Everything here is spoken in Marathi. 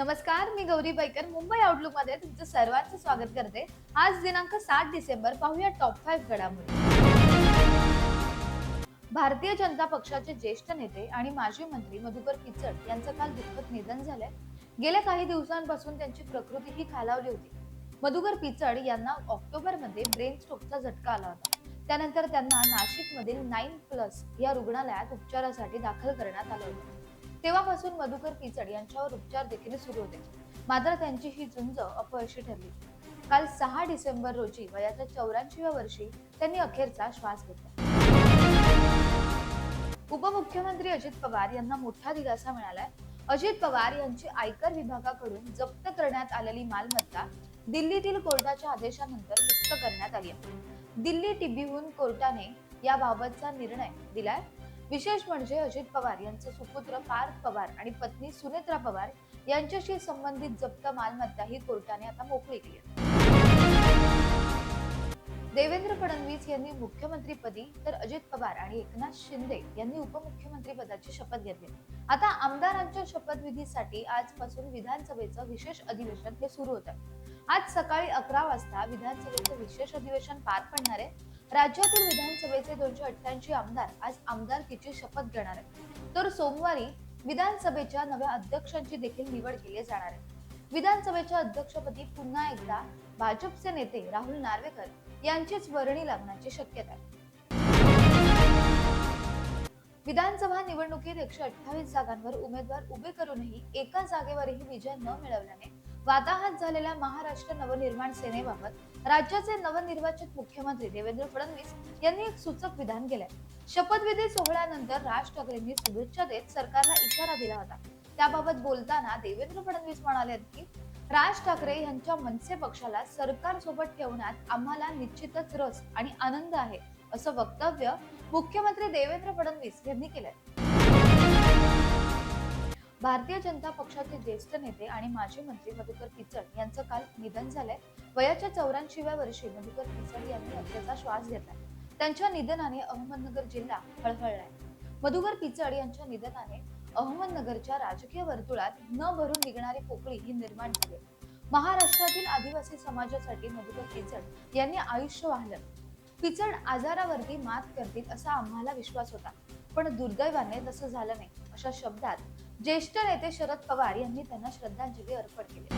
नमस्कार मी गौरी बैकर मुंबई आउटलुकमध्ये तुमचं सर्वांचं स्वागत करते. आज दिनांक सात डिसेंबर पाहूया टॉप फाईव्ह घडामोडी. भारतीय जनता पक्षाचे ज्येष्ठ नेते आणि माजी मंत्री मधुकर पिचड यांचं काल दुःखद निधन झालंय. गेल्या काही दिवसांपासून त्यांची प्रकृती ही खालावली होती. मधुकर पिचड यांना ऑक्टोबरमध्ये ब्रेन स्ट्रोकचा झटका आला होता. त्यानंतर त्यांना नाशिक मधील नाईन प्लस या रुग्णालयात उपचारासाठी दाखल करण्यात आलं होतं. तेव्हापासून मधुकर किचड यांच्यावर उपचार देखील सुरू होते. मात्र त्यांची ही झुंज अपयशी ठरली. काल सहा डिसेंबर रोजी वयाच्या चौऱ्याऐंशीव्या वर्षी त्यांनी अखेरचा श्वास घेतला. उपमुख्यमंत्री अजित पवार यांना मोठा दिलासा मिळालाय. अजित पवार यांची आयकर विभागाकडून जप्त करण्यात आलेली मालमत्ता दिल्लीतील कोर्टाच्या आदेशानंतर मुक्त करण्यात आली आहे. दिल्ली टिबीहून कोर्टाने याबाबतचा निर्णय दिलाय. विशेष म्हणजे अजित पवार यांचे सुपुत्र पार्थ पवार आणि पत्नी सुनेत्रा पवार यांच्याशी संबंधित जप्त मालमत्ता ही कोर्टाने आता मोकळी केली आहे. फडणवीस यांनी मुख्यमंत्रीपदी तर अजित पवार आणि एकनाथ शिंदे यांनी उपमुख्यमंत्री पदाची शपथ घेतली. आता आमदारांच्या शपथविधीसाठी आजपासून विधानसभेचं विशेष अधिवेशन हे सुरू होत. आहे आज सकाळी अकरा वाजता विधानसभेचं विशेष अधिवेशन पार पडणार आहे. राज्यातील विधानसभेचे दोनशे अठ्ठ्याऐंशी आमदार आज आमदारकीची शपथ घेणार आहेत. तर सोमवारी विधानसभेच्या नव्या अध्यक्षांची देखील निवड केली जाणार आहे. विधानसभेच्या अध्यक्षपदी पुन्हा एकदा भाजपचे नेते राहुल नार्वेकर यांचीच वर्णी लागण्याची शक्यता आहे. विधानसभा निवडणुकीत एकशे अठ्ठावीस जागांवर उमेदवार उभे करूनही एका जागेवरही विजय न मिळवल्याने वाताहात झालेल्या महाराष्ट्र नवनिर्माण सेनेबाबत राज्याचे नवनिर्वाचित मुख्यमंत्री देवेंद्र फडणवीस यांनी एक सूचक विधान केलंय. शपथविधी सोहळ्यानंतर राज ठाकरेंनी शुभेच्छा देत सरकारला इशारा दिला होता. त्याबाबत बोलताना देवेंद्र फडणवीस म्हणाले की राज ठाकरे यांच्या मनसे पक्षाला सरकार सोबत ठेवण्यात आम्हाला निश्चितच रस आणि आनंद आहे असं वक्तव्य मुख्यमंत्री देवेंद्र फडणवीस यांनी केलंय. भारतीय जनता पक्षाचे ज्येष्ठ नेते आणि माजी मंत्री मधुकर पिचड यांचं काल निधन झालंय. वयाच्या चौऱ्याऐंशीव्या वर्षी मधुकर पिचड यांनी अखेरचा श्वास घेतलाय. त्यांच्या निधनाने अहमदनगर जिल्हा हळहळलाय. मधुकर पिचड यांच्या निधनाने अहमदनगरच्या राजकीय वर्तुळात न भरून निघणारी पोकळी ही निर्माण झाली. महाराष्ट्रातील आदिवासी समाजासाठी मधुकर पिचड यांनी आयुष्य वाहलं. पिचड आजारावरती मात करतील असा आम्हाला विश्वास होता. पण दुर्दैवाने तसं झालं नाही अशा शब्दात ज्येष्ठ नेते शरद पवार यांनी त्यांना श्रद्धांजली अर्पण केली.